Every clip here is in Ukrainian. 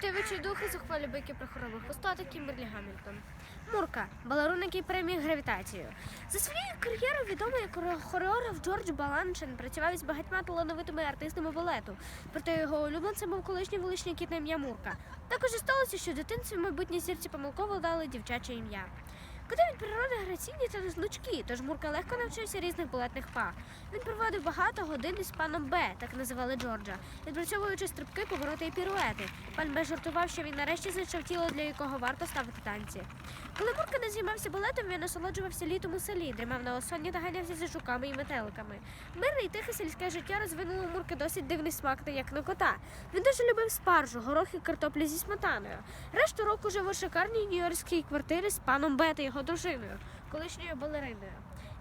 Крутий духи і зухвалі бики про хворобу хвоста Кімберлі Гамільтон. Мурка, балерун, який переміг гравітацію. За своєю кар'єрою відомий як хореограф Джордж Баланшин працював із багатьма талановитими артистами балету. Проте його улюбленцем був колишній вуличний кіт на ім'я Мурка. Також і сталося, що дитинці в майбутній зірці помилково дали дівчаче ім'я. Коти від природи граційні та незлучкі, тож Мурка легко навчився різних балетних па. Він проводив багато годин із паном Б, так називали Джорджа, відпрацьовуючи стрибки, повороти і піруети. Пан Б жартував, що він нарешті знайшов тіло, для якого варто ставити танці. Коли Мурка не займався балетом, він насолоджувався літом у селі, дрімав на осонні та ганявся за жуками і метеликами. Мирне і тихе сільське життя розвинуло Мурки досить дивний смак, та як на кота. Він дуже любив спаржу, горох і картоплі зі сметаною. Решту року жив у шикарній нью-йоркській квартирі з паном Б та його дружиною, колишньою балериною.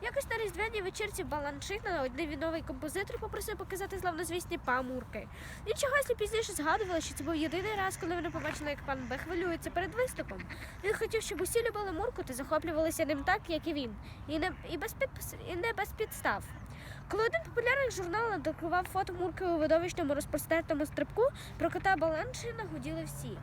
Якось на різдвяній вечірці Баланчина один новий композитор попросив показати славнозвісні па Мурки. Він чогось пізніше згадували, що це був єдиний раз, коли вони побачили, як пан Б хвилюється перед виступом. Він хотів, щоб усі любили Мурку та захоплювалися ним так, як і він, і не, і без, підпис, і не без підстав. Коли один популярний журнал надрукував фото Мурки у видовищному розпростертому стрибку, про кота Баланчина гуділи всі.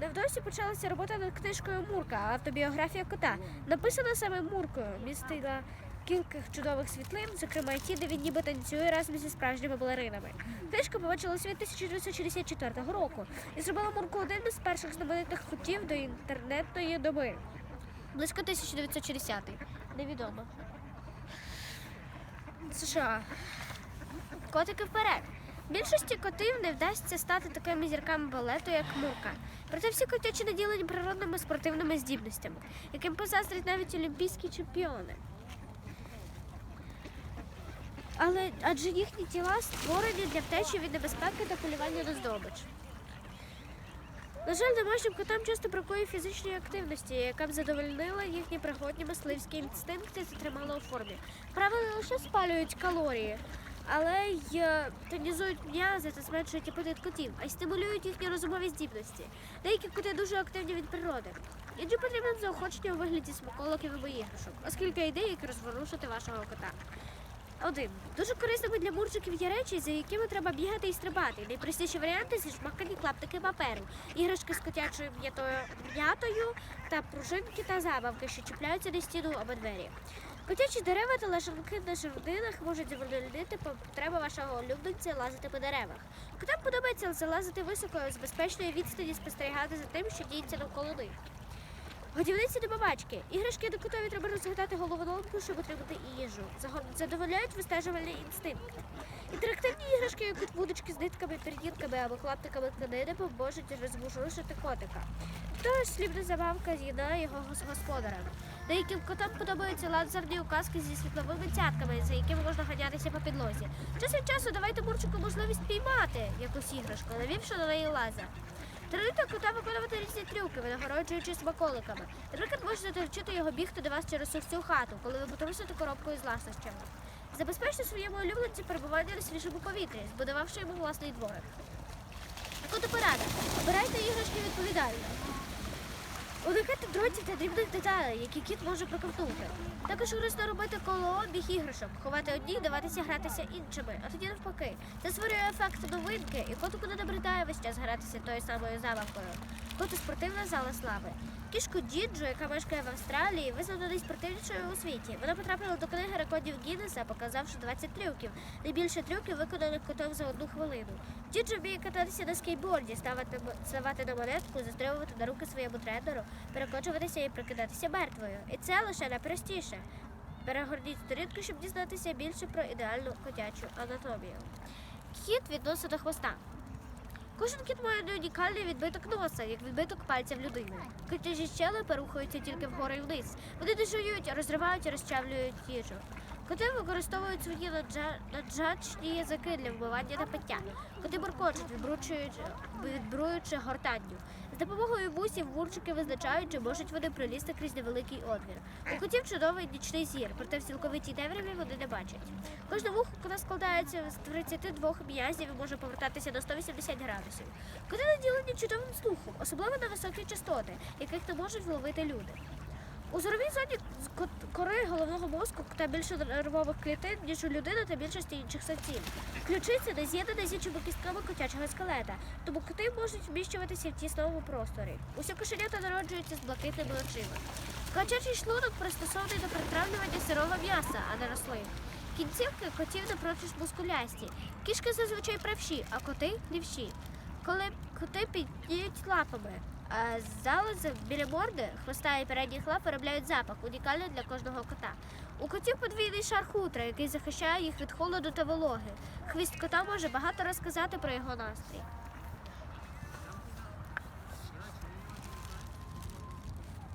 Невдовзі почалася робота над книжкою Мурка, автобіографія кота. Написана саме Муркою, містила кілька чудових світлин, зокрема ті, де він ніби танцює разом зі справжніми балеринами. Книжка побачила світ 1964 року і зробила Мурку одним із перших знаменитих котів до інтернетної доби. Близько 1960 Невідомо. США. Котики вперед. Більшості котів не вдасться стати такими зірками балету, як Мурка. Проте всі котячі наділені природними спортивними здібностями, яким позаздрять навіть олімпійські чемпіони. Але адже їхні тіла створені для втечі від небезпеки та полювання на здобич. На жаль, домашнім котам часто бракує фізичної активності, яка б задовольнила їхні природні мисливські інстинкти та тримала у формі. Правила лише спалюють калорії, але й е, тонізують м'язи та зменшують апетит котів, а й стимулюють їхні розумові здібності. Деякі коти дуже активні від природи. Інші потрібно заохочення у вигляді смаколиків або іграшок, оскільки є ідеї, як розворушити вашого кота. Один. Дуже корисними для мурчиків є речі, за якими треба бігати і стрибати. Найпростіші варіанти зі шмакані клаптики паперу, іграшки з котячою м'ятою, та пружинки та забавки, що чіпляються на стіну або двері. Котячі дерева та лежанки на жердинах можуть задовольнити потреби вашого улюбленця лазити по деревах. Котам подобається залазити високо з безпечної відстані спостерігати за тим, що діється навколо них. Годівниці до бабачки. Іграшки до котові треба розгадати головоломку, щоб отримати їжу. Задовольняють вистежувальний інстинкт. Інтерактивні іграшки, як вудочки з нитками, передітками або клаптиками тканини, поможуть розворушити котика. Тож слібна забавка з'єднає його господарем. Деяким котам подобаються лазерні указки зі світловими цятками, за якими можна ганятися по підлозі. Час від часу давайте мурчику можливість піймати якусь іграшку, навівши на неї лазер. Тренуйте кота виконувати різні трюки, винагороджуючи смаколиками. Наприклад, можете навчити його бігти до вас через усю хату, коли ви потрусите коробкою з ласощами. Забезпечте своєму улюбленці перебування на свіжому повітрі, збудувавши йому власний дворик. Котопорада. Обирайте іграшки відповідально. Уникайте дротів та дрібних деталей, які кіт може проковтнути. Також корисно робити колообіг іграшок, ховати одні, і даватися гратися іншими, а тоді навпаки. Це створює ефект новинки, і котику не набридає весь час гратися тою самою забавкою. Коту спортивна зала слави. Кішку Діджу, яка мешкає в Австралії, визнано найспортивнішою у світі. Вона потрапила до книги рекордів Гіннеса, показавши 20 трюків. Найбільше трюків виконаних котом за одну хвилину. Діджу вміє кататися на скейтборді, ставати, ставати на монетку, застрибувати на руки своєму тренеру, перекочуватися і прикидатися мертвою. І це лише найпростіше. Перегорніть сторінку, щоб дізнатися більше про ідеальну котячу анатомію. Кіт відносить до хвоста. Кожен кіт має унікальний відбиток носа, як відбиток пальців людини. Китежі щелепи рухаються тільки вгору і вниз. Вони дежують, розривають і розчавлюють їжу. Коти використовують свої наджа- наджачні язики для вбивання та пиття. Коти буркочуть, відбруючи гортанню. З допомогою вусів вурчики визначають, чи можуть вони пролізти крізь невеликий отвір. У котів чудовий нічний зір, проте в цілковитій темряві вони не бачать. Кожне вухо складається з 32 м'язів і може повертатися до 180 градусів. Коти наділені чудовим слухом, особливо на високі частоти, яких не можуть вловити люди. У зоровій зоні кори головного мозку та більше нервових клітин, ніж у людини та більшості інших савців. Ключиця не з'єднана з іншими кістками котячого скелета, тому коти можуть вміщуватися в тісному просторі. Усі кошенята народжуються з блакитними очима. Котячий шлунок пристосований до перетравлювання сирого м'яса, а не рослин. Кінцівки котів напрочуд мускулясті. Кішки зазвичай правші, а коти лівші. Коли коти підніють лапами, залози біля морди, хвоста і передніх лап виробляють запах, унікальний для кожного кота. У котів подвійний шар хутра, який захищає їх від холоду та вологи. Хвіст кота може багато розказати про його настрій.